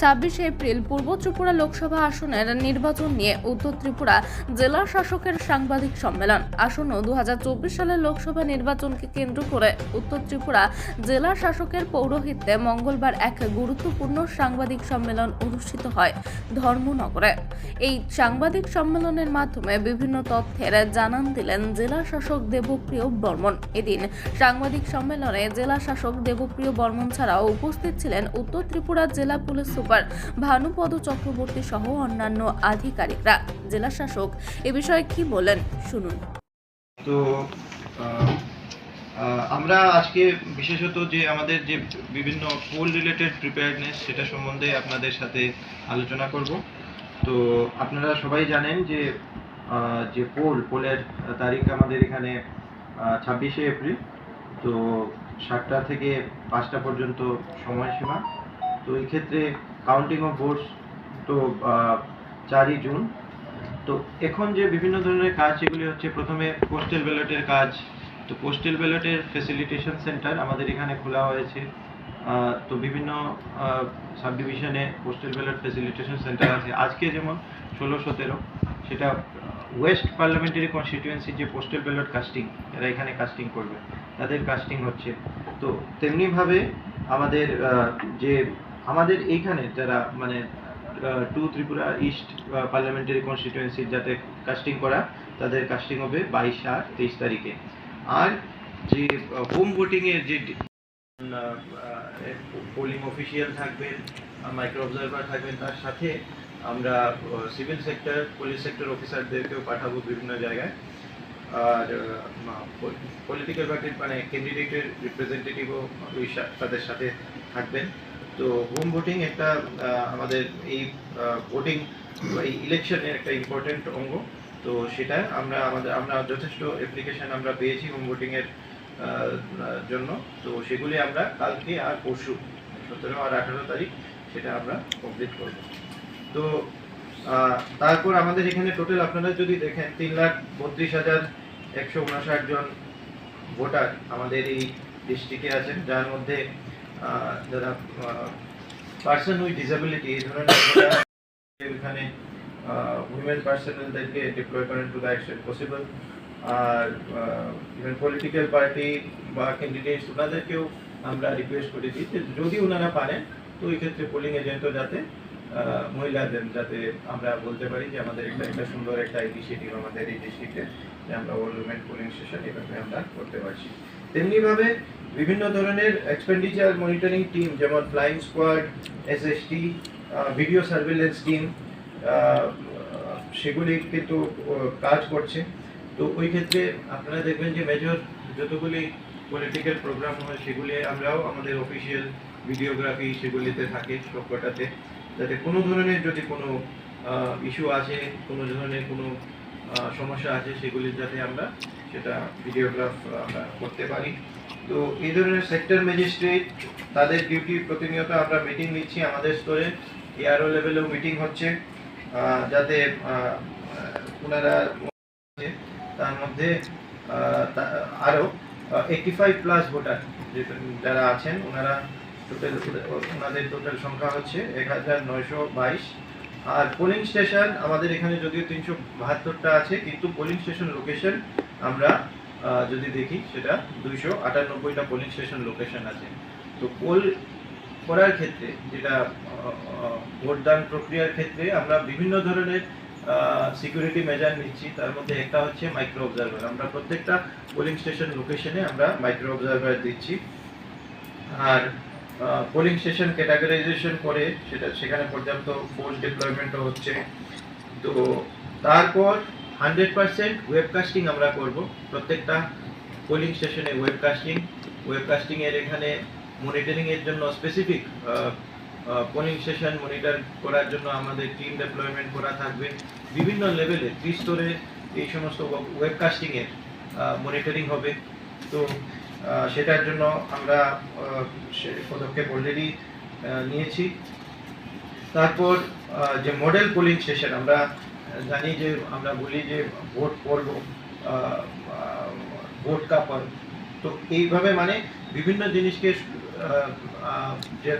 ছাব্বিশে এপ্রিল পূর্ব ত্রিপুরা লোকসভা আসনের নির্বাচন নিয়ে উত্তর ত্রিপুরা জেলা শাসকের সাংবাদিক সম্মেলন। আসন্ন দু সালের লোকসভা নির্বাচনকে কেন্দ্র করে উত্তর ত্রিপুরা জেলা শাসকের পৌরোহিত্যে মঙ্গলবার এক গুরুত্বপূর্ণ সাংবাদিক সম্মেলন অনুষ্ঠিত হয় ধর্মনগরে। এই সাংবাদিক সম্মেলনের মাধ্যমে বিভিন্ন তথ্যের জানান দিলেন জেলা শাসক দেবপ্রিয় বর্মন। এদিন সাংবাদিক সম্মেলনে জেলা শাসক দেবপ্রিয় বর্মন ছাড়াও উপস্থিত ছিলেন উত্তর ত্রিপুরা জেলা পুলিশ সুপার ভানুপদ চক্রবর্তী সহ অন্যান্য আধিকারিকরা। জেলা শাসক এ বিষয়ে কি বলেন? শুনুন। তো আমরা আজকে বিশেষত যে আমাদের যে বিভিন্ন পোল রিলেটেড প্রিপেয়ারনেস সেটা সম্বন্ধে আপনাদের সাথে আলোচনা করব। তো, আপনারা সবাই জানেন যে যে পোল পোলের তারিখ আমাদের এখানে ছাব্বিশে এপ্রিল। তো, সাতটা থেকে পাঁচটা পর্যন্ত সময়সীমা। তো এই ক্ষেত্রে কাউন্টিং অফ ভোটস তো চারই জুন। তো এখন যে বিভিন্ন ধরনের কাজ, সেগুলি হচ্ছে প্রথমে পোস্টাল ব্যালটের কাজ। তো পোস্টাল ব্যালটের ফেসিলিটেশন সেন্টার আমাদের এখানে খোলা হয়েছে। তো বিভিন্ন সাব ডিভিশনে পোস্টাল ব্যালট ফেসিলিটেশন সেন্টার আছে। আজকে যেমন ষোলো সতেরো, সেটা ওয়েস্ট পার্লামেন্টারি কনস্টিটিউয়েন্সির যে পোস্টাল ব্যালট কাস্টিং এরা এখানে কাস্টিং করবে। তাদের কাস্টিং হচ্ছে। তো তেমনিভাবে আমাদের যে আমাদের এইখানে যারা মানে টু ত্রিপুরা ইস্ট পার্লামেন্টারি কনস্টিটিউয়েন্সির যাতে কাস্টিং করা, তাদের কাস্টিং হবে বাইশ আর তেইশ তারিখে। আর যে হোম ভোটিংয়ের যে পোলিং অফিসিয়াল থাকবেন মাইক্রো অবজারভার থাকবেন, তার সাথে আমরা সিভিল সেক্টর পুলিশ সেক্টর অফিসারদেরকেও পাঠাবো বিভিন্ন জায়গায়। আর পলিটিক্যাল পার্টির মানে ক্যান্ডিডেটের রিপ্রেজেন্টেটিভও তাদের সাথে থাকবেন। তো হোম ভোটিং একটা আমাদের এই ভোটিং এই ইলেকশনের একটা ইম্পর্টেন্ট অঙ্গ। তো সেটা আমরা, আমাদের, আমরা যথেষ্ট অ্যাপ্লিকেশন আমরা পেয়েছি হোম ভোটিংয়ের জন্য। তো সেগুলি আমরা কালকে আর পরশু, সতেরো আর আঠারো তারিখ সেটা আমরা কমপ্লিট করব। তো তারপর আমাদের এখানে টোটাল আপনারা যদি দেখেন তিন লাখ বত্রিশ হাজার একশো উনষাট জন ভোটার আমাদের এই ডিস্ট্রিক্টে আছেন। যার মধ্যে যারা পার্সন উইথ ডিসেবিলিটি এই ধরনের এখানে উইমেন পার্সোনালদেরকে ডিপ্লয় করেন টু দ্য এক্সটেন্ট পসিবল আর ইভেন পলিটিক্যাল পার্টি বা ক্যান্ডিডেটস ওনাদেরকেও আমরা রিকোয়েস্ট করেছি যে যদি ওনারা পারেন, তো এই ক্ষেত্রে পোলিং এজেন্টও যাতে মহিলাদের যাতে আমরা বলতে পারি যে আমাদের একটা একটা সুন্দর একটা ইনিশিয়েটিভ আমাদের এই ডিস্ট্রিক্টে যে আমরা ওল উইমেন পোলিং স্টেশন এভাবে আমরা করতে পারছি। তেমনিভাবে বিভিন্ন ধরনের এক্সপেন্ডিচার মনিটরিং টিম যেমন flying squad SST video surveillance team সেগুলি কিন্তু আহ, কাজ করছে। তো ওই ক্ষেত্রে আপনারা দেখবেন যে মেজর যতগুলি পলিটিক্যাল প্রোগ্রাম হয় সেগুলি আমরাও আমাদের অফিসিয়াল ভিডিওগ্রাফি সেগুলিতে থাকে সবকটাতে। যাতে কোনো ধরনের যদি কোনো ইস্যু আছে কোনো ধরনের কোনো সমস্যা আছে সেগুলি যাতে আমরা সেটা ভিডিওগ্রাফ আমরা করতে পারি। তো এই ধরনের সেক্টর ম্যাজিস্ট্রেট তাদের ডিউটি প্রতিনিয়ত আমরা মিটিং নিচ্ছি আমাদের স্তরে। এআরও লেভেলেও মিটিং হচ্ছে যাতে ওনারা তার মধ্যে আরও এইটি ফাইভ প্লাস ভোটার যারা আছেন ওনারা টোটাল ওনাদের টোটাল সংখ্যা হচ্ছে এক হাজার নয়শো বাইশ। আর পোলিং স্টেশন আমাদের এখানে যদিও তিনশো বাহাত্তরটা আছে, কিন্তু পোলিং স্টেশন লোকেশন আমরা যদি দেখি সেটা দুইশো আটানব্বইটা পোলিং স্টেশন লোকেশন আছে। তো পোল করার ক্ষেত্রে যেটা ভোটদান প্রক্রিয়ার ক্ষেত্রে আমরা বিভিন্ন ধরনের সিকিউরিটি মেজার নিচ্ছি। তার মধ্যে একটা হচ্ছে মাইক্রো অবজারভার আমরা প্রত্যেকটা পোলিং স্টেশন লোকেশনে আমরা মাইক্রো অবজারভার দিচ্ছি। আর পোলিং স্টেশন ক্যাটাগরাইজেশন করে সেটা, সেখানে পর্যাপ্ত ফোর্স ডিপ্লয়মেন্টও হচ্ছে। তো তারপর হান্ড্রেড পার্সেন্ট ওয়েবকাস্টিং আমরা করব। প্রত্যেকটা পোলিং স্টেশনে ওয়েবকাস্টিং ওয়েবকাস্টিং এর এখানে মনিটরিং এর জন্য স্পেসিফিক পোলিং স্টেশন মনিটর করার জন্য আমাদের টিম ডেপ্লয়মেন্ট করা থাকবে। বিভিন্ন লেভেলে ত্রিস্তরে এই সমস্ত ওয়েবকাস্টিং এর মনিটরিং হবে। তো সেটার জন্য আমরা পদক্ষেপ অলরেডি নিয়েছি। তারপর যে মডেল পোলিং স্টেশন আমরা জানি যে আমরা বলি যে ভোট আহ, ভোট কা পর্ব তো এইভাবে মানে বিভিন্ন জিনিসকে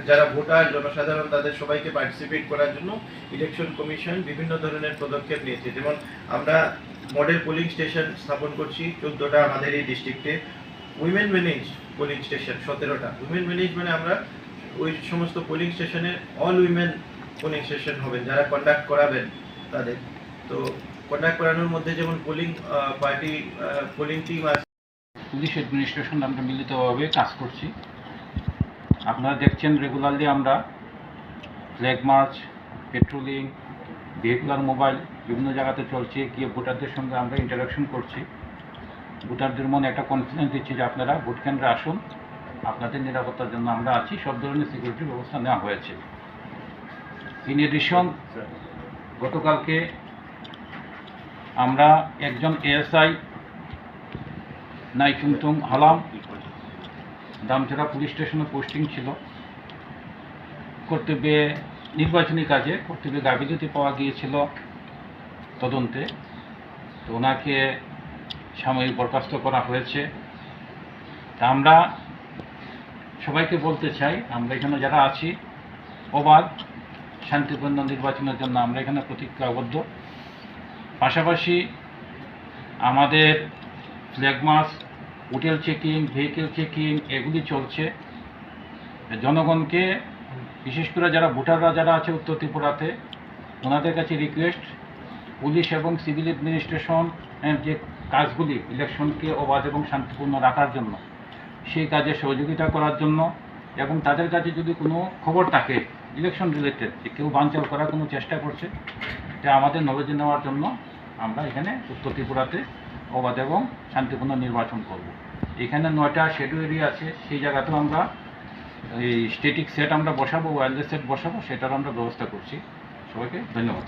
যারা ভোটার জনসাধারণ তাদের সবাইকে পার্টিসিপেট করার জন্য ইলেকশন কমিশন বিভিন্ন ধরনের পদক্ষেপ নিয়েছে। যেমন আমরা মডেল পোলিং স্টেশন স্থাপন করছি চোদ্দোটা আমাদের এই ডিস্ট্রিক্টে উইমেন ম্যানেজ পোলিং স্টেশন সতেরোটা। উইমেন ম্যানেজ মানে আমরা ওই সমস্ত পোলিং স্টেশনে অল উইমেন পোলিং স্টেশন হবেন যারা কন্ডাক্ট করাবেন তাদের। তো কন্ডাক্ট করানোর মধ্যে যেমন পোলিং পার্টি পোলিং টিম আছে। পুলিশ অ্যাডমিনিস্ট্রেশন আমরা মিলিতভাবে কাজ করছি। আপনারা দেখছেন রেগুলারলি আমরা flag march patrolling vehicular mobile বিভিন্ন জায়গাতে চলছে, গিয়ে ভোটারদের সঙ্গে আমরা ইন্টারাকশন করছি। ভোটারদের মনে একটা কনফিডেন্স দিচ্ছি যে আপনারা ভোট কেন্দ্রে আসুন। আপনাদের নিরাপত্তার জন্য আমরা আছি। সব ধরনের সিকিউরিটি ব্যবস্থা নেওয়া হয়েছে। ইন এডিশন গতকালকে আমরা একজন এএসআই নাইকুমতুম হালাম দামচড়া পুলিশ স্টেশনে পোস্টিং ছিল। কর্তব্যে, নির্বাচনী কাজে কর্তব্যে গাফিলতি পাওয়া গিয়েছিল তদন্তে। তো ওনাকে সাময়িক বরখাস্ত করা হয়েছে। তা আমরা সবাইকে বলতে চাই, আমরা এখানে যারা আছি, অবাধ শান্তিপূর্ণ নির্বাচনের জন্য আমরা এখানে প্রতিজ্ঞাবদ্ধ। পাশাপাশি আমাদের flag march hotel checking vehicle checking এগুলি চলছে। জনগণকে, বিশেষ করে যারা ভোটাররা যারা আছে উত্তর ত্রিপুরাতে, ওনাদের কাছে রিকোয়েস্ট পুলিশ এবং সিভিল অ্যাডমিনিস্ট্রেশন যে কাজগুলি ইলেকশনকে অবাধ এবং শান্তিপূর্ণ রাখার জন্য, সেই কাজে সহযোগিতা করার জন্য এবং তাদের কাছে যদি কোনো খবর থাকে ইলেকশন রিলেটেড যে কেউ বানচাল করার কোনো চেষ্টা করছে, এটা আমাদের নলেজে নেওয়ার জন্য আমরা এখানে উত্তর ত্রিপুরাতে অবাধ এবং শান্তিপূর্ণ নির্বাচন করব। এখানে নয়টা শেডু এরিয়া আছে, সেই জায়গাতেও আমরা এই স্টেটিক সেট আমরা বসাবো ওয়্যারলেস সেট বসাবো সেটার আমরা ব্যবস্থা করছি। সবাইকে ধন্যবাদ।